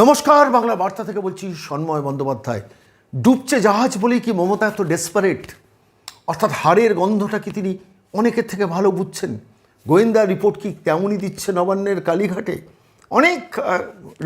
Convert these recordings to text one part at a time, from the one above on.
নমস্কার, বাংলা বার্তা থেকে বলছি সন্ময় বন্দ্যোপাধ্যায়। ডুবছে জাহাজ বলেই কি মমতা এত ডেসপারেট অর্থাৎ হাড়ের গন্ধটা কি তিনি অনেকের থেকে ভালো বুঝছেন? গোয়েন্দা রিপোর্ট কি তেমনই দিচ্ছে নবান্নের কালীঘাটে? অনেক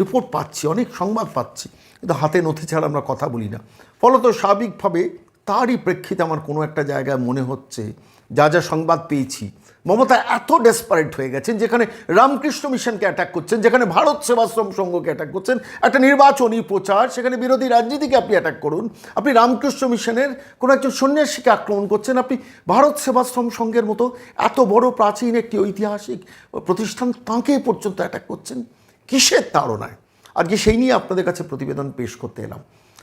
রিপোর্ট পাচ্ছি, অনেক সংবাদ পাচ্ছি, কিন্তু হাতে নথি ছাড়া আমরা কথা বলি না। ফলত স্বাভাবিকভাবে তারই প্রেক্ষিতে আমার কোনো একটা জায়গায় মনে হচ্ছে, যা যা সংবাদ পেয়েছি মমতা এত ডেসপারেট হয়ে গেছেন, যেখানে রামকৃষ্ণ মিশনকে অ্যাটাক করছেন, যেখানে ভারত সেবাশ্রম সংঘকে অ্যাটাক করছেন, একটা নির্বাচনী প্রচার, সেখানে বিরোধী রাজনীতিকে আপনি অ্যাটাক করুন, আপনি রামকৃষ্ণ মিশনের কোনো একজন সন্ন্যাসীকে আক্রমণ করছেন, আপনি ভারত সেবাশ্রম সংঘের মতো এত বড় প্রাচীন একটি ঐতিহাসিক প্রতিষ্ঠান তাঁকে পর্যন্ত অ্যাটাক করছেন? কিসের তাড়নায়? আজকে সেই নিয়ে আপনাদের কাছে প্রতিবেদন পেশ করতে এলাম।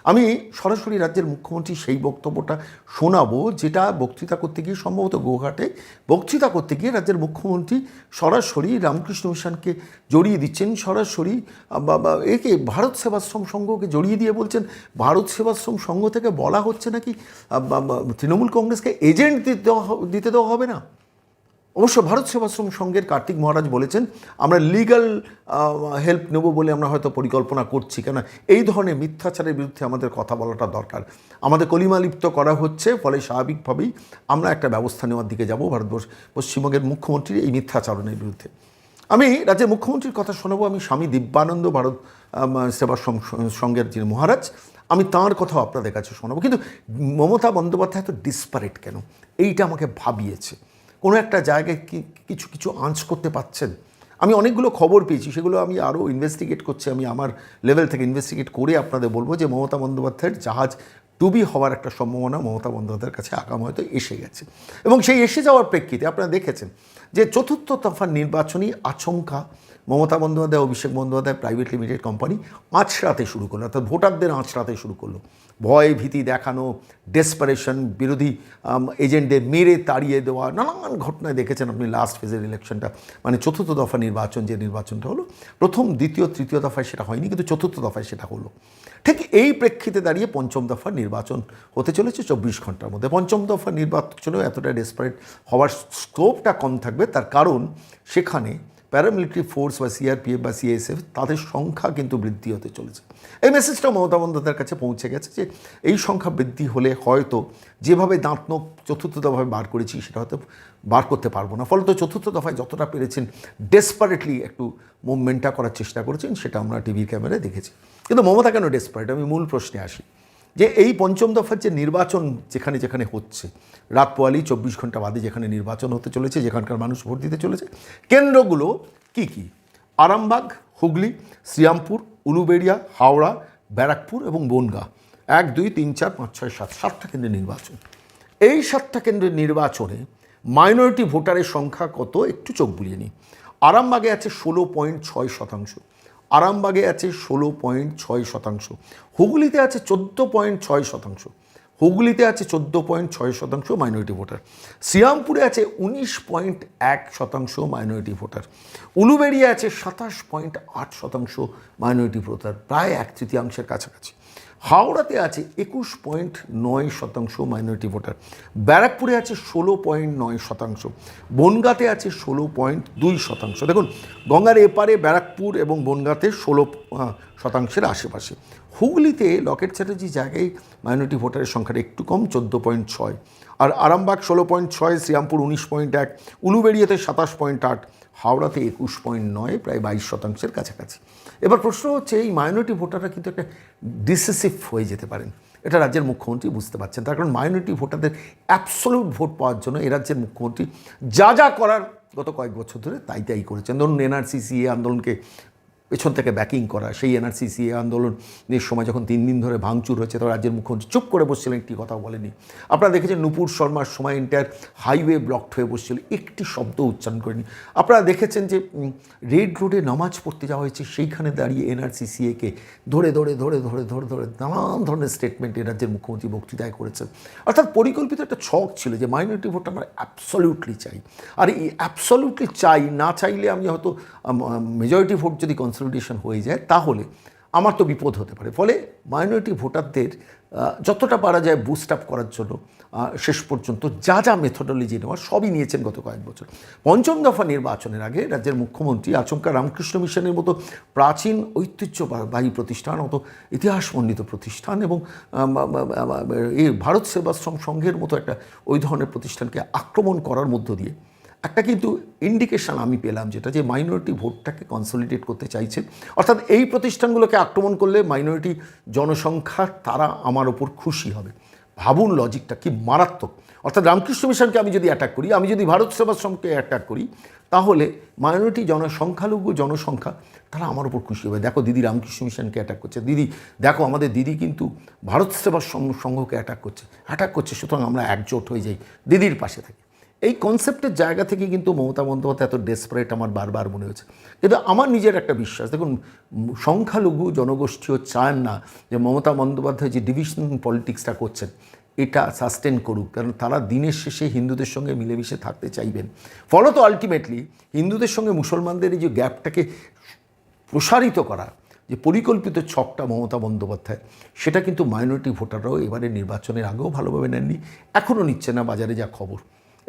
আমি সরাসরি রাজ্যের মুখ্যমন্ত্রী সেই বক্তব্যটা শোনাবো, যেটা বক্তৃতা করতে গিয়ে সম্ভবত গোঘাটে বক্তৃতা করতে গিয়ে রাজ্যের মুখ্যমন্ত্রী সরাসরি রামকৃষ্ণ মিশনকে জড়িয়ে দিচ্ছেন, সরাসরি একে ভারত সেবাশ্রম সংঘকে জড়িয়ে দিয়ে বলছেন, ভারত সেবাশ্রম সংঘ থেকে বলা হচ্ছে নাকি তৃণমূল কংগ্রেসকে এজেন্ট দিতে দেওয়া হবে না? অবশ্য ভারত সেবাশ্রম সংঘের কার্তিক মহারাজ বলেছেন, আমরা লিগ্যাল হেল্প নেব বলে আমরা হয়তো পরিকল্পনা করছি কেন এই ধরনের মিথ্যাচারের বিরুদ্ধে আমাদের কথা বলাটা দরকার। আমাদের কলিমালিপ্ত করা হচ্ছে, ফলে স্বাভাবিকভাবেই আমরা একটা ব্যবস্থা নেওয়ার দিকে যাব ভারতবর্ষ, পশ্চিমবঙ্গের মুখ্যমন্ত্রীর এই মিথ্যাচারণের বিরুদ্ধে। আমি রাজ্যের মুখ্যমন্ত্রীর কথা শোনাবো, আমি স্বামী দিব্যানন্দ ভারত সেবাশ্রম সংঘের যিনি মহারাজ, আমি তাঁর কথাও আপনাদের কাছে শোনাবো। কিন্তু মমতা বন্দ্যোপাধ্যায় এত ডিসপারেট কেন? এইটা আমাকে ভাবিয়েছে। কোনো একটা জায়গায় কিছু কিছু আঞ্চ করতে পাচ্ছেন। আমি অনেকগুলো খবর পেয়েছি, সেগুলো আমি আরও ইনভেস্টিগেট করছি, আমি আমার লেভেল থেকে ইনভেস্টিগেট করে আপনাদের বলব যে মমতা বন্দ্যোপাধ্যায়ের জাহাজ ডুবি হওয়ার একটা সম্ভাবনা মমতা বন্দ্যোপাধ্যায়ের কাছে আগাম হয়তো এসে গেছে। এবং সেই এসে যাওয়ার প্রেক্ষিতে আপনারা দেখেছেন যে চতুর্থ দফার নির্বাচনী আচমকা Mamata Bandyopadhyay, Abhishek Bandyopadhyay private limited company আঁচড়াতে শুরু করল, অর্থাৎ ভোটারদের আঁচড়াতে শুরু করল। ভয়, ভীতি দেখানো ডেসপারেশন বিরোধী এজেন্টদের মেরে তাড়িয়ে দেওয়া, নানান ঘটনায় দেখেছেন আপনি লাস্ট ফেজের ইলেকশনটা মানে চতুর্থ দফা নির্বাচন, যে নির্বাচনটা হলো, প্রথম, দ্বিতীয়, তৃতীয় দফায় সেটা হয়নি, কিন্তু চতুর্থ দফায় সেটা হলো। ঠিক এই প্রেক্ষিতে দাঁড়িয়ে পঞ্চম দফার নির্বাচন হতে চলেছে চব্বিশ ঘণ্টার মধ্যে। পঞ্চম দফার নির্বাচনেও এতটা ডেসপারেট হওয়ার স্কোপটা কম থাকবে, তার কারণ সেখানে প্যারামিলিটারি ফোর্স বা সিআরপিএফ বা সিএসএফ তাদের সংখ্যা কিন্তু বৃদ্ধি হতে চলেছে। এই মেসেজটা মমতা বন্দ্যোপাধ্যায়ের কাছে পৌঁছে গেছে যে, এই সংখ্যা বৃদ্ধি হলে হয়তো যেভাবে দাঁত নোখ চতুর্থ দফায় বার করেছি, সেটা হয়তো বার করতে পারব না। ফলত চতুর্থ দফায় যতটা পেরেছেন ডেসপারেটলি একটু মুভমেন্টটা করার চেষ্টা করেছেন, সেটা আমরা টিভির ক্যামেরায় দেখেছি। কিন্তু মমতা কেন ডেসপারেট আমি মূল প্রশ্নে আসি। যে এই পঞ্চম দফার যে নির্বাচন যেখানে যেখানে হচ্ছে রাত পোয়ালি চব্বিশ ঘণ্টা বাদে যেখানে নির্বাচন হতে চলেছে, যেখানকার মানুষ ভোট দিতে চলেছে, কেন্দ্রগুলো কি কি? আরামবাগ, হুগলি, শ্রীরামপুর, উলুবেড়িয়া, হাওড়া, ব্যারাকপুর এবং বনগাঁ। এক, দুই, তিন, চার, পাঁচ, ছয়, সাত, সাতটা কেন্দ্রের নির্বাচন। এই সাতটা কেন্দ্রের নির্বাচনে মাইনরিটি ভোটারের সংখ্যা কত? একটু চোখ বুলিয়ে নিই। আরামবাগে আছে ষোলো পয়েন্ট ছয় শতাংশ। আরামবাগে আছে ষোলো পয়েন্ট ছয় শতাংশ। হুগলিতে আছে চোদ্দ পয়েন্ট ছয় শতাংশ। হুগলিতে আছে চোদ্দ পয়েন্ট ছয় শতাংশ মাইনরিটি ভোটার শ্রীরামপুরে আছে উনিশ পয়েন্ট এক শতাংশ মাইনরিটি ভোটার উলুবেড়িয়া আছে সাতাশ পয়েন্ট আট শতাংশ মাইনরিটি ভোটার প্রায় এক তৃতীয়াংশের কাছাকাছি। হাওড়াতে আছে একুশ পয়েন্ট নয় শতাংশ মাইনরিটি ভোটার। ব্যারাকপুরে আছে ষোলো পয়েন্ট নয় শতাংশ। বনগাতে আছে ষোলো পয়েন্ট দুই শতাংশ। দেখুন, গঙ্গার এপারে ব্যারাকপুর এবং বনগাতে ষোলো শতাংশের আশেপাশে। হুগলিতে লকেট চ্যাটার্জি জায়গায় মাইনরিটি ভোটারের সংখ্যাটা একটু কম, চোদ্দ পয়েন্ট ছয়। আর আরামবাগ ষোলো পয়েন্ট ছয়, শ্রীরামপুর উনিশ পয়েন্ট এক, উলুবেড়িয়াতে সাতাশ পয়েন্ট আট, হাওড়াতে একুশ পয়েন্ট নয়, প্রায় বাইশ শতাংশের কাছাকাছি। এবার প্রশ্ন হচ্ছে, এই মাইনরিটি ভোটাররা কিন্তু একটা ডিসিসিভ হয়ে যেতে পারেন। এটা রাজ্যের মুখ্যমন্ত্রী বুঝতে পারছেন। তার কারণ মাইনরিটি ভোটারদের অ্যাবসলিউট ভোট পাওয়ার জন্য এ রাজ্যের মুখ্যমন্ত্রী যা যা করার গত কয়েক বছর ধরে তাই তাই করেছেন। ধরুন এনআরসি সিএ আন্দোলনকে পেছন থেকে ব্যাকিং করা, সেই এনআরসি সিএ আন্দোলনের সময় যখন তিন দিন ধরে ভাঙচুর হয়েছে তখন রাজ্যের মুখ্যমন্ত্রী চুপ করে বসছিলেন, একটি কথাও বলেনি আপনারা দেখেছেন নুপুর শর্মার সময় এন্টায়ার হাইওয়ে ব্লকড হয়ে বসছিল, একটি শব্দ উচ্চারণ করেনি আপনারা দেখেছেন যে রেড রোডে নামাজ পড়তে যাওয়া হয়েছে, সেইখানে দাঁড়িয়ে এনআরসি সিএকে ধরে ধরে ধরে ধরে ধরে ধরে নানান ধরনের স্টেটমেন্ট এ রাজ্যের মুখ্যমন্ত্রী বক্তৃতায় করেছেন। অর্থাৎ পরিকল্পিত একটা ছক ছিল যে মাইনরিটি ভোট আমরা অ্যাবসলিউটলি চাই। আর এই অ্যাবসলিউটলি চাই, না চাইলে আমি হয়তো মেজরিটি ভোট যদি কনসলিডেশন হয়ে যায়, তাহলে আমার তো বিপদ হতে পারে। ফলে মাইনরিটি ভোটারদের যতটা পারা যায় বুস্ট আপ করার জন্য শেষ পর্যন্ত যা যা মেথোডোলজি নেওয়া সবই নিয়েছেন গত কয়েক বছর। পঞ্চম দফা নির্বাচনের আগে রাজ্যের মুখ্যমন্ত্রী আচমকা রামকৃষ্ণ মিশনের মতো প্রাচীন ঐতিহ্যবাহী প্রতিষ্ঠান, অত ইতিহাসমণ্ডিত প্রতিষ্ঠান এবং এই ভারত সেবাশ্রম সংঘের মতো একটা ওই ধরনের প্রতিষ্ঠানকে আক্রমণ করার মধ্য দিয়ে একটা কিন্তু ইন্ডিকেশন আমি পেলাম, যেটা যে মাইনরিটি ভোটটাকে কনসলিডেট করতে চাইছেন অর্থাৎ এই প্রতিষ্ঠানগুলোকে আক্রমণ করলে মাইনরিটি জনসংখ্যা তারা আমার ওপর খুশি হবে। ভাবুন লজিকটা কি মারাত্মক। অর্থাৎ রামকৃষ্ণ মিশনকে আমি যদি অ্যাটাক করি, আমি যদি ভারত সেবাশ্রমকে অ্যাটাক করি, তাহলে মাইনরিটি জনসংখ্যালঘু জনসংখ্যা তারা আমার উপর খুশি হবে। দেখো দিদি রামকৃষ্ণ মিশনকে অ্যাটাক করছে। দিদি, দেখো আমাদের দিদি কিন্তু ভারত সেবা সং- সংঘকে অ্যাটাক করছে। অ্যাটাক করছে, সুতরাং আমরা একজোট হয়ে যাই। দিদির পাশে থাকি। এই কনসেপ্টের জায়গা থেকে কিন্তু মমতা বন্দ্যোপাধ্যায় এত ডেসপারেট আমার বারবার মনে হয়েছে। কিন্তু আমার নিজের একটা বিশ্বাস, দেখুন, সংখ্যালঘু জনগোষ্ঠীও চান না যে মমতা বন্দ্যোপাধ্যায় যে ডিভিশন পলিটিক্সটা করছেন, এটা সাস্টেন করুক। কারণ তারা দিনের শেষে হিন্দুদের সঙ্গে মিলেমিশে থাকতে চাইবেন। ফলত আলটিমেটলি হিন্দুদের সঙ্গে মুসলমানদের এই যে গ্যাপটাকে প্রসারিত করা, যে পরিকল্পিত ছকটা মমতা বন্দ্যোপাধ্যায়, সেটা কিন্তু মাইনরিটি ভোটাররাও এবারে নির্বাচনের আগেও ভালোভাবে নেননি, এখনও নিচ্ছে না বাজারে যা খবর।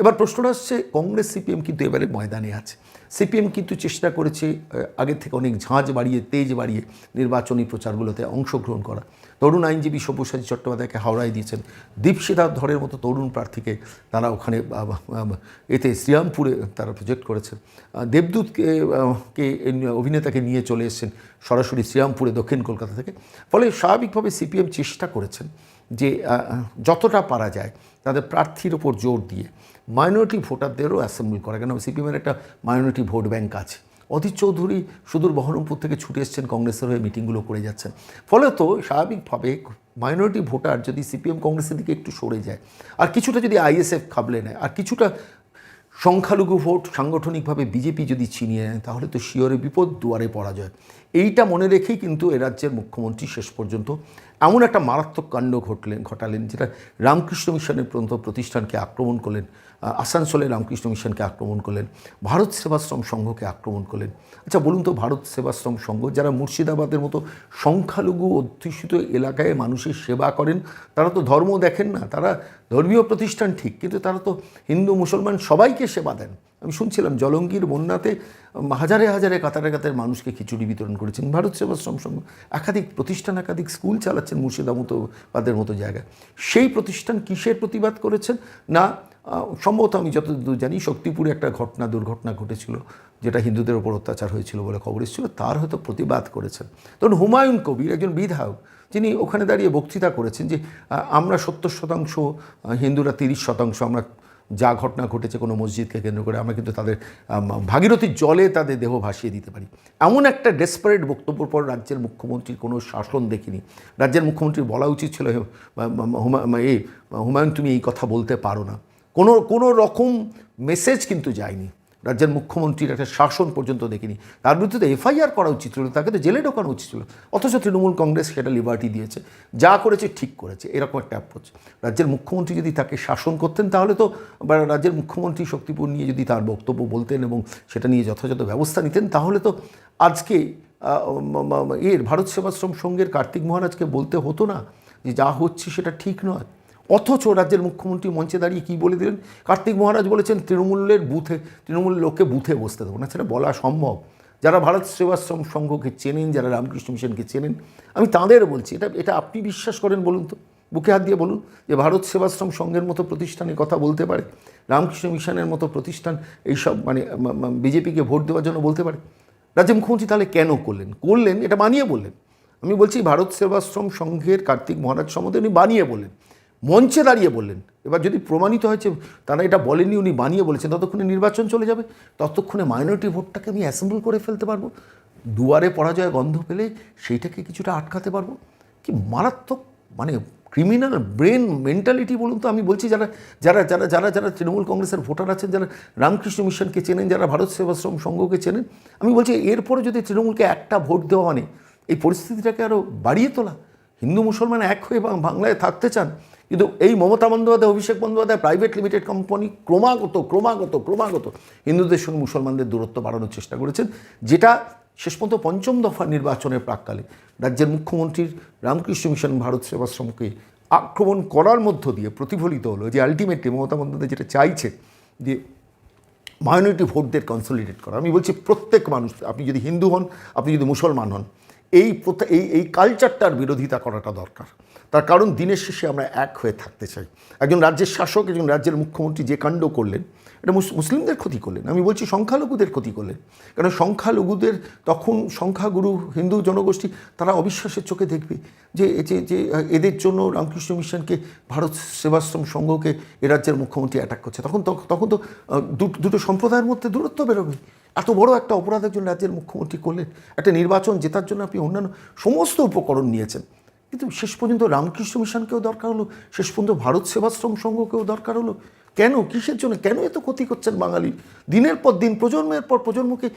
এবার প্রশ্নটা হচ্ছে কংগ্রেস, সিপিএম কিন্তু এবারে ময়দানে আছে। সিপিএম কিন্তু চেষ্টা করেছে আগের থেকে অনেক ঝাঁজ বাড়িয়ে, তেজ বাড়িয়ে নির্বাচনী প্রচারগুলোতে অংশগ্রহণ করা। তরুণ আইনজীবী সব্যসাচী চট্টোপাধ্যায়কে হাওড়ায় দিয়েছেন দীপশিদার ধরের মতো তরুণ প্রার্থীকে তারা ওখানে এতে শ্রীরামপুরে তারা প্রজেক্ট করেছেন। দেবদূতকে কে অভিনেতাকে নিয়ে চলে এসেছেন সরাসরি শ্রীরামপুরে, দক্ষিণ কলকাতা থেকে। ফলে স্বাভাবিকভাবে সিপিএম চেষ্টা করেছেন। যে যতটা পারা যায় তাদের প্রার্থীর ওপর জোর দিয়ে মাইনরিটি ভোটারদেরও অ্যাসেম্বল করা। কেন? সিপিএমের একটা মাইনরিটি ভোট ব্যাঙ্ক আছে। অধীর চৌধুরী সুদূর বহরমপুর থেকে ছুটে এসছেন, কংগ্রেসের হয়ে মিটিংগুলো করে যাচ্ছেন। ফলে তো স্বাভাবিকভাবে মাইনরিটি ভোটার যদি সিপিএম কংগ্রেসের দিকে একটু সরে যায়, আর কিছুটা যদি আইএসএফ খাবলে নেয়, আর কিছুটা সংখ্যালঘু ভোট সাংগঠনিকভাবে বিজেপি যদি ছিনিয়ে নেয়, তাহলে তো শিওরে বিপদ, দুয়ারে পরাজয়। এইটা মনে রেখেই কিন্তু এ রাজ্যের মুখ্যমন্ত্রী শেষ পর্যন্ত এমন একটা মারাত্মক কাণ্ড ঘটলেন ঘটালেন, যেটা রামকৃষ্ণ মিশনের পর্যন্ত প্রতিষ্ঠানকে আক্রমণ করলেন। আসানসোলে রামকৃষ্ণ মিশনকে আক্রমণ করলেন, ভারত সেবাশ্রম সংঘকে আক্রমণ করলেন। আচ্ছা বলুন তো, ভারত সেবাশ্রম সংঘ, যারা মুর্শিদাবাদের মতো সংখ্যালঘু অধ্যুষিত এলাকায় মানুষের সেবা করেন, তারা তো ধর্ম দেখেন না, তারা ধর্মীয় প্রতিষ্ঠান ঠিক, কিন্তু তারা তো হিন্দু, মুসলমান সবাইকে সেবা দেন। আমি শুনছিলাম জলঙ্গির বন্যাতে হাজারে হাজারে, কাতারে কাতারে মানুষকে খিচুড়ি বিতরণ করেছেন ভারত সেবাশ্রম সংঘ। একাধিক প্রতিষ্ঠান, একাধিক স্কুল চালাচ্ছেন মুর্শিদাবাদের মতো জায়গায়। সেই প্রতিষ্ঠান কিসের প্রতিবাদ করেছেন? না সম্ভবত আমি যতদূর জানি শক্তিপুরে একটা ঘটনা দুর্ঘটনা ঘটেছিল যেটা হিন্দুদের ওপর অত্যাচার হয়েছিল বলে খবর এসেছিল। তার হয়তো প্রতিবাদ করেছেন। ধরুন হুমায়ুন কবির একজন বিধায়ক যিনি ওখানে দাঁড়িয়ে বক্তৃতা করেছেন যে আমরা সত্তর শতাংশ হিন্দুরা তিরিশ শতাংশ আমরা যা ঘটনা ঘটেছে কোনো মসজিদকে কেন্দ্র করে আমরা কিন্তু তাদের ভাগীরথীর জলে তাদের দেহ ভাসিয়ে দিতে পারি। এমন একটা ডেসপারেট বক্তব্যের পর রাজ্যের মুখ্যমন্ত্রীর কোনো শাসন দেখিনি। রাজ্যের মুখ্যমন্ত্রীর বলা উচিত ছিল "হে, মা- মা- হুমা- এই হুমায়ুন তুমি এই কথা বলতে পারো না। কোনো কোনো রকম মেসেজ কিন্তু যায়নি। রাজ্যের মুখ্যমন্ত্রীর একটা শাসন পর্যন্ত দেখিনি। তার বিরুদ্ধে এফআইআর করা উচিত ছিল, তাকে তো জেলে ঢোকানো উচিত ছিল। অথচ তৃণমূল কংগ্রেস সেটা লিবার্টি দিয়েছে। যা করেছে ঠিক করেছে, এরকম একটা অ্যাপ্রোচ রাজ্যের মুখ্যমন্ত্রী যদি তাকে শাসন করতেন, তাহলে তো রাজ্যের মুখ্যমন্ত্রী শক্তিপুর নিয়ে যদি তার বক্তব্য বলতেন এবং সেটা নিয়ে যথাযথ ব্যবস্থা নিতেন, তাহলে তো আজকে এর ভারত সেবাশ্রম সংঘের কার্তিক মহারাজকে বলতে হতো না যে যা হচ্ছে সেটা ঠিক নয়। অথচ রাজ্যের মুখ্যমন্ত্রী মঞ্চে দাঁড়িয়ে কী বলে দিলেন? কার্তিক মহারাজ বলেছেন, তৃণমূলের বুথে তৃণমূলের লোককে বুথে বসতে দেবো। না, সেটা বলা সম্ভব। যারা ভারত সেবাশ্রম সংঘকে চেনেন, যারা রামকৃষ্ণ মিশনকে চেনেন, আমি তাঁদের বলছি, এটা এটা আপনি বিশ্বাস করেন বলুন তো? বুকে হাত দিয়ে বলুন যে ভারত সেবাশ্রম সংঘের মতো প্রতিষ্ঠানে কথা বলতে পারে? রামকৃষ্ণ মিশনের মতো প্রতিষ্ঠান এইসব মানে বিজেপিকে ভোট দেওয়ার জন্য বলতে পারে? রাজ্য মুখ্যমন্ত্রী তাহলে কেন করলেন? করলেন, এটা বানিয়ে বললেন। আমি বলছি, ভারত সেবাশ্রম সংঘের কার্তিক মহারাজ সম্বন্ধে উনি বানিয়ে বললেন। মঞ্চে দাঁড়িয়ে বললেন। এবার যদি প্রমাণিত হয়েছে, তারা এটা বলেননি, উনি বানিয়ে বলেছেন, ততক্ষণে নির্বাচন চলে যাবে। ততক্ষণে মাইনরিটি ভোটটাকে আমি অ্যাসেম্বল করে ফেলতে পারব। দুয়ারে পরাজয় গন্ধ পেলে সেইটাকে কিছুটা আটকাতে পারব। কি মারাত্মক মানে ক্রিমিনাল ব্রেন মেন্টালিটি বলুন তো, আমি বলছি যারা যারা যারা যারা যারা তৃণমূল কংগ্রেসের ভোটার আছেন, যারা রামকৃষ্ণ মিশনকে চেনেন, যারা ভারত সেবাশ্রম সংঘকে চেনেন, আমি বলছি এরপরে যদি তৃণমূলকে একটা ভোট দেওয়া মানে এই পরিস্থিতিটাকে আরও বাড়িয়ে তোলা। হিন্দু মুসলমান এক হয়ে বাংলায় থাকতে চান কিন্তু এই Mamata Bandyopadhyay, Abhishek Bandyopadhyay private limited company ক্রমাগত ক্রমাগত ক্রমাগত হিন্দুদের সঙ্গে মুসলমানদের দূরত্ব বাড়ানোর চেষ্টা করেছেন, যেটা শেষ পর্যন্ত পঞ্চম দফা নির্বাচনের প্রাককালে রাজ্যের মুখ্যমন্ত্রীর রামকৃষ্ণ মিশন ভারত সেবাশ্রমকে আক্রমণ করার মধ্য দিয়ে প্রতিফলিত হলো যে আলটিমেটলি মমতা বন্দ্যোপাধ্যায় যেটা চাইছে যে মাইনরিটি ভোটদের কনসলিডেট করা। আমি বলছি প্রত্যেক মানুষ, আপনি যদি হিন্দু হন, আপনি যদি মুসলমান হন এই এই এই কালচারটার বিরোধিতা করাটা দরকার। তার কারণ দিনের শেষে আমরা এক হয়ে থাকতে চাই। একজন রাজ্যের শাসক, একজন রাজ্যের মুখ্যমন্ত্রী যে কাণ্ড করলেন, এটা মুস- মুসলিমদের ক্ষতি করলেন। আমি বলছি সংখ্যালঘুদের ক্ষতি করলেন। কারণ সংখ্যালঘুদের, তখন সংখ্যাগুরু, হিন্দু জনগোষ্ঠী, তারা অবিশ্বাসের চোখে দেখবে যে যে যে, এদের জন্য রামকৃষ্ণ মিশনকে, ভারত সেবাশ্রম সংঘকে এ রাজ্যের মুখ্যমন্ত্রী অ্যাটাক করছে। তখন তখন তো দুটো সম্প্রদায়ের মধ্যে দূরত্ব বেরোবে। এত বড় একটা অপরাধ একজন রাজ্যের মুখ্যমন্ত্রী করলেন, একটা নির্বাচন জেতার জন্য আপনি অন্যান্য সমস্ত উপকরণ নিয়েছেন। কিন্তু শেষ পর্যন্ত রামকৃষ্ণ মিশনকেও দরকার হলো, শেষ পর্যন্ত ভারত সেবাশ্রম সংঘকেও দরকার হলো। কেন? কিসের জন্য? কেন এত ক্ষতি করছেন বাঙালি? দিনের পর দিন, প্রজন্মের পর প্রজন্মকে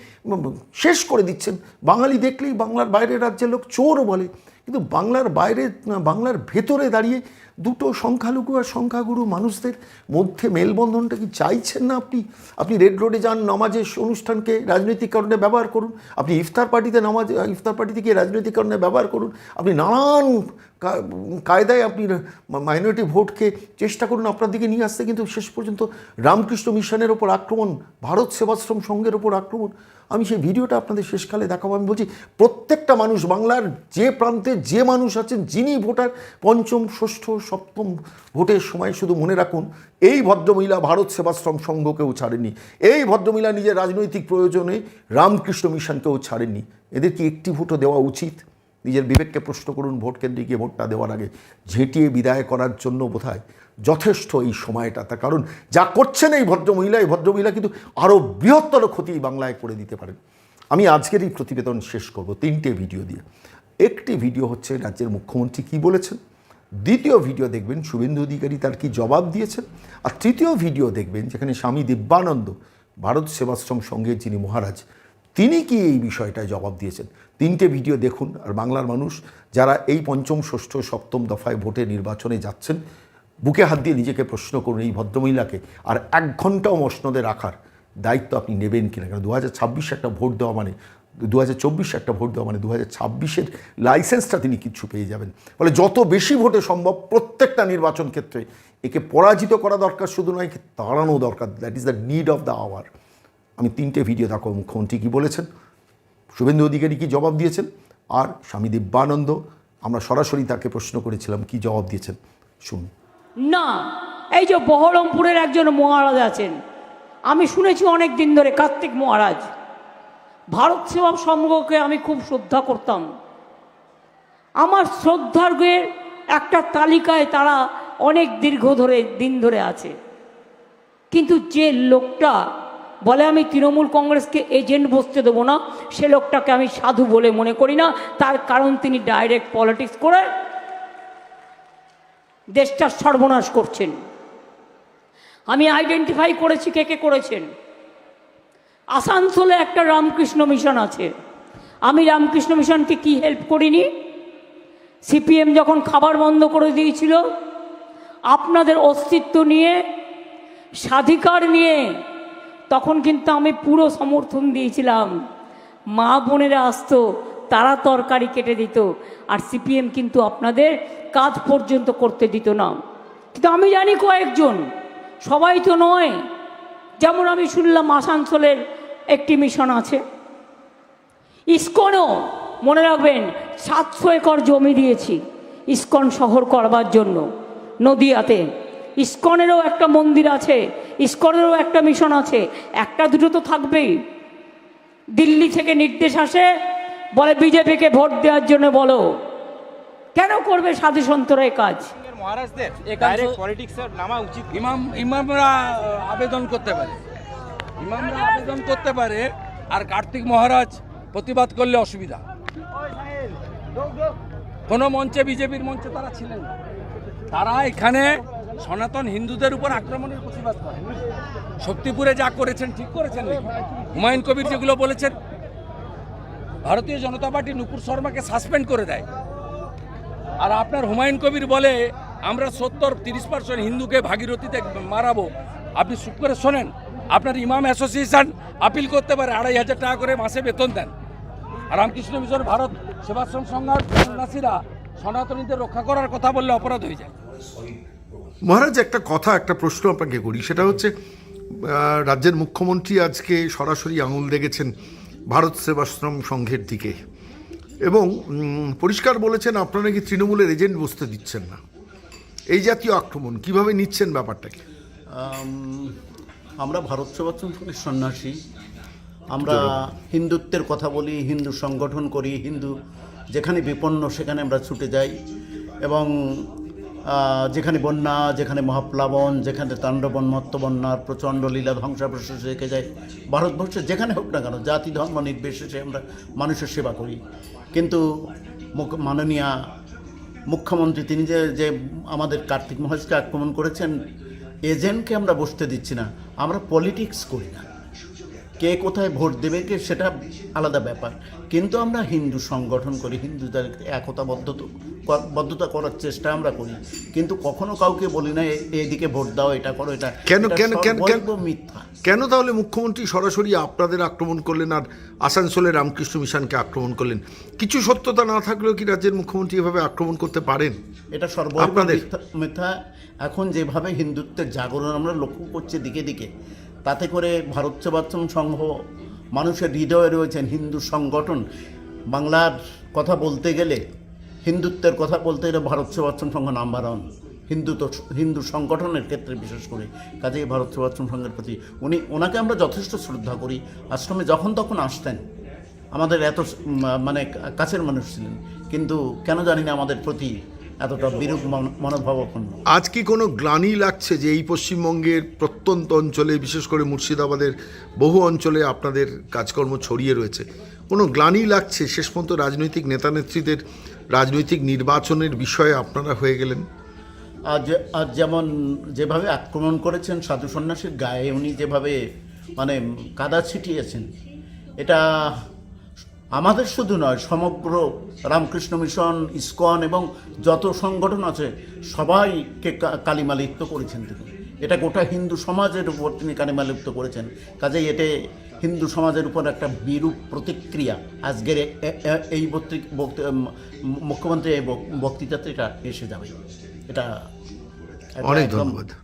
শেষ করে দিচ্ছেন। বাঙালি দেখলেই বাংলার বাইরের রাজ্যের লোক চোর বলে। কিন্তু বাংলার বাইরে, বাংলার ভেতরে দাঁড়িয়ে দুটো সংখ্যালঘু আর সংখ্যাগুরু মানুষদের মধ্যে মেলবন্ধনটা কি চাইছেন না আপনি? আপনি রেড রোডে যান, নামাজের অনুষ্ঠানকে রাজনৈতিক কারণে ব্যবহার করুন। আপনি ইফতার পার্টিতে নামাজ, ইফতার পার্টিতে গিয়ে রাজনৈতিক কারণে ব্যবহার করুন। আপনি নানান কায়দায় আপনি মাইনরিটি ভোটকে চেষ্টা করুন আপনার দিকে নিয়ে আসতে, কিন্তু শেষ পর্যন্ত রামকৃষ্ণ মিশনের ওপর আক্রমণ, ভারত সেবাশ্রম সংঘের ওপর আক্রমণ। আমি সেই ভিডিওটা আপনাদের শেষকালে দেখাবো। আমি বলছি, প্রত্যেকটা মানুষ, বাংলার যে প্রান্তে যে মানুষ আছেন, যিনি ভোটার, পঞ্চম, ষষ্ঠ সপ্তম ভোটের সময় শুধু মনে রাখুন, এই ভদ্রমহিলা ভারত সেবাশ্রম সংঘকেও ছাড়েনি এই ভদ্রমহিলা নিজের রাজনৈতিক প্রয়োজনে রামকৃষ্ণ মিশনকেও ছাড়েননি। এদের কি একটি ভোটও দেওয়া উচিত? নিজের বিবেককে প্রশ্ন করুন ভোট কেন্দ্রে গিয়ে ভোটটা দেওয়ার আগে। ঝেঁটিয়ে বিদায় করার জন্য বোধহয় যথেষ্ট এই সময়টা। তার কারণ, যা করছেন এই ভদ্রমহিলা এই ভদ্রমহিলা কিন্তু আরও বৃহত্তর ক্ষতি বাংলায় করে দিতে পারেন। আমি আজকের এই প্রতিবেদন শেষ করব তিনটে ভিডিও দিয়ে। একটি ভিডিও হচ্ছে রাজ্যের মুখ্যমন্ত্রী কি বলেছেন? দ্বিতীয় ভিডিও দেখবেন, শুভেন্দু অধিকারী তার কি জবাব দিয়েছেন? আর তৃতীয় ভিডিও দেখবেন, যেখানে স্বামী দিব্যানন্দ, ভারত সেবাশ্রম সংঘের যিনি মহারাজ, তিনি কি এই বিষয়টায় জবাব দিয়েছেন? তিনটে ভিডিও দেখুন, আর বাংলার মানুষ যারা এই পঞ্চম, ষষ্ঠ, সপ্তম দফায় ভোটে নির্বাচনে যাচ্ছেন, বুকে হাত দিয়ে নিজেকে প্রশ্ন করুন এই ভদ্রমহিলাকে, আর এক ঘন্টাও মসনদে রাখার দায়িত্ব আপনি নেবেন কিনা? কারণ দু হাজার ছাব্বিশে একটা ভোট দেওয়া মানে দু হাজার একটা ভোট দেওয়া মানে দু হাজার ছাব্বিশের লাইসেন্সটা তিনি কিচ্ছু পেয়ে যাবেন। ফলে যত বেশি ভোটে সম্ভব প্রত্যেকটা নির্বাচন ক্ষেত্রে একে পরাজিত করা দরকার শুধু নয় তাড়ানো দরকার। That is the need of the hour আমি তিনটে ভিডিও দেখো, মুখ্যমন্ত্রী কী বলেছেন? শুভেন্দু অধিকারী কী জবাব দিয়েছেন? আর স্বামী দিব্যানন্দ, আমরা সরাসরি তাকে প্রশ্ন করেছিলাম, কি জবাব দিয়েছেন? শুনুন। না, এই যে বহরমপুরের একজন মহারাজ আছেন, আমি শুনেছি অনেক দিন ধরে কার্তিক মহারাজ। ভারত সেবা সংঘকে আমি খুব শ্রদ্ধা করতাম। আমার শ্রদ্ধার্ঘের একটা তালিকায় তারা অনেক দীর্ঘ ধরে, দিন ধরে আছে। কিন্তু যে লোকটা বলে আমি তৃণমূল কংগ্রেসকে এজেন্ট বসতে দেবো না, সে লোকটাকে আমি সাধু বলে মনে করি না। তার কারণ তিনি ডাইরেক্ট পলিটিক্স করে দেশটা সর্বনাশ করছেন। আমি আইডেন্টিফাই করেছি কে কে করেছেন। আসানসোলে একটা রামকৃষ্ণ মিশন আছে। আমি রামকৃষ্ণ মিশনকে কি হেল্প করিনি? সিপিএম যখন খাবার বন্ধ করে দিয়েছিল, আপনাদের অস্তিত্ব নিয়ে, স্বাধিকার নিয়ে, তখন কিন্তু আমি পুরো সমর্থন দিয়েছিলাম। মা বোনেরা আসতো, তারা তরকারি কেটে দিত, আর সিপিএম কিন্তু আপনাদের কাজ পর্যন্ত করতে দিত না। কিন্তু আমি জানি কয়েকজন, সবাই তো নয়। যেমন আমি শুনলাম আসানসোলের একটি মিশন আছে। ইস্কনও, মনে রাখবেন, সাতশো একর জমি দিয়েছি ইস্কন শহর করবার জন্য, নদিয়াতে। ইস্কনেরও একটা মন্দির আছে, ইস্কনেরও একটা মিশন আছে, একটা দুটো তো থাকবেই। দিল্লি থেকে নির্দেশ আসে, বলে বিজেপিকে ভোট দেওয়ার জন্য বলো। কেন করবে সাধু সন্তরা কাজ? মহারাজদের ডাইরেক্ট পলিটিক্সে নামা উচিত। ইমাম ইমামরা আবেদন করতে পারে। ইমামরা আবেদন করতে পারে আর কার্তিক মহারাজ প্রতিবাদ করলে অসুবিধা। কোনো মঞ্চে বিজেপির মঞ্চে তারা ছিলেন না। তারা এখানে সনাতন হিন্দুদের উপর আক্রমণের প্রতিবাদ করে। শক্তিপুরে যা করেছেন ঠিক করেছেন হুমায়ুন কবির যেগুলো বলেছেন ভারতীয় জনতা পার্টি নুপুর শর্মাকে সাসপেন্ড করে দেয়। আর আপনার হুমায়ুন কবির বলে আমরা সত্তর, তিরিশ পার্সেন্ট হিন্দুকে ভাগীরথীতে মারাবো। আপনি চুপ করে শোনেন, আপনার ইমাম অ্যাসোসিয়েশন আপিল করতে পারে, আড়াই হাজার টাকা করে মাসে বেতন দেন। রামকৃষ্ণ মিশন ভারত সেবাশ্রম সংঘার সন্ন্যাসীরা সনাতনীদের রক্ষা করার কথা বললে অপরাধ হয়ে যায়। মহারাজ, একটা কথা, একটা প্রশ্ন আপনাকে করি। সেটা হচ্ছে রাজ্যের মুখ্যমন্ত্রী আজকে সরাসরি আঙুল দেখেছেন ভারত সেবাশ্রম সংঘের দিকে। এবং পরিষ্কার বলেছেন, আপনারা কি তৃণমূলের এজেন্ট বসতে দিচ্ছেন না। এই জাতীয় আক্রমণ কীভাবে নিচ্ছেন ব্যাপারটাকে? আমরা ভারত সেবাশ্রম সন্ন্যাসী। আমরা হিন্দুত্বের কথা বলি হিন্দু সংগঠন করি হিন্দু যেখানে বিপন্ন সেখানে আমরা ছুটে যাই এবং যেখানে বন্যা যেখানে মহাপ্লাবন যেখানে তাণ্ডবন মত্তবন্যার প্রচণ্ড লীলা ধ্বংসাবশেষ রেখে যায়। ভারতবর্ষে যেখানে হোক না কেন জাতি ধর্ম নির্বিশেষে আমরা মানুষের সেবা করি। কিন্তু মুখ- মাননীয়া মুখ্যমন্ত্রী, তিনি যে যে আমাদের কার্তিক মহাজকে আক্রমণ করেছেন, এজেন্টকে আমরা বসতে দিচ্ছি না। আমরা পলিটিক্স করি না। কে কোথায় ভোট দেবে কে সেটা আলাদা ব্যাপার। কিন্তু আমরা হিন্দু সংগঠন করি হিন্দুদের একতাবদ্ধ বদ্ধতা করার চেষ্টা আমরা করি। কিন্তু কখনো কাউকে বলি না "এ- এদিকে ভোট দাও এটা করো এটা কেন- কেন- কেন- কেন- মিথ্যা। কেন তাহলে মুখ্যমন্ত্রী সরাসরি আপনাদের আক্রমণ করলেন আর আসানসোলে রামকৃষ্ণ মিশনকে আক্রমণ করলেন? কিছু সত্যতা না থাকলেও কি রাজ্যের মুখ্যমন্ত্রী এভাবে আক্রমণ করতে পারেন? এটা সর্বৈব আপনাদের? মিথ্যা। এখন যেভাবে হিন্দুত্বের জাগরণ আমরা লক্ষ্য করছি দিকে দিকে তাতে করে ভারত সেবাশ্রম সংঘ, মানুষের হৃদয়ে রয়েছেন হিন্দু সংগঠন। বাংলার কথা বলতে গেলে, হিন্দুত্বের কথা বলতে গেলে ভারত সেবাশ্রম সংঘ নাম্বার ওয়ান হিন্দু তো, হিন্দু সংগঠনের ক্ষেত্রে বিশেষ করে, কাজেই ভারত সেবাশ্রম সংঘের প্রতি উনি, ওনাকে আমরা যথেষ্ট শ্রদ্ধা করি। আশ্রমে যখন তখন আসতেন, আমাদের এত মানে কাছের মানুষ ছিলেন। কিন্তু কেন জানি না আমাদের প্রতি এতটা বিরূপ মন- মনোভাবাপন্ন আজ কি কোনো গ্লানি লাগছে যে এই পশ্চিমবঙ্গের প্রত্যন্ত অঞ্চলে বিশেষ করে মুর্শিদাবাদের বহু অঞ্চলে আপনাদের কাজকর্ম ছড়িয়ে রয়েছে? কোনো গ্লানি লাগছে? শেষ পর্যন্ত রাজনৈতিক নেতানেত্রীদের রাজনৈতিক নির্বাচনের বিষয়ে আপনারা হয়ে গেলেন? আজ আজ যেমন যেভাবে আক্রমণ করেছেন সাধু সন্ন্যাসীর গায়ে উনি যেভাবে মানে কাদা ছিটিয়েছেন এটা আমাদের শুধু নয় সমগ্র রামকৃষ্ণ মিশন ইস্কন এবং যত সংগঠন আছে সবাইকে কা- কালিমালিপ্ত করেছেন তিনি। এটা গোটা হিন্দু সমাজের উপর তিনি কালিমালিপ্ত করেছেন। কাজেই এতে হিন্দু সমাজের উপর একটা বিরূপ প্রতিক্রিয়া আজকের এই মুখ্যমন্ত্রী এই বক- বক্তৃতাতে এটা এসে যাবে। এটা অনেক ধন্যবাদ।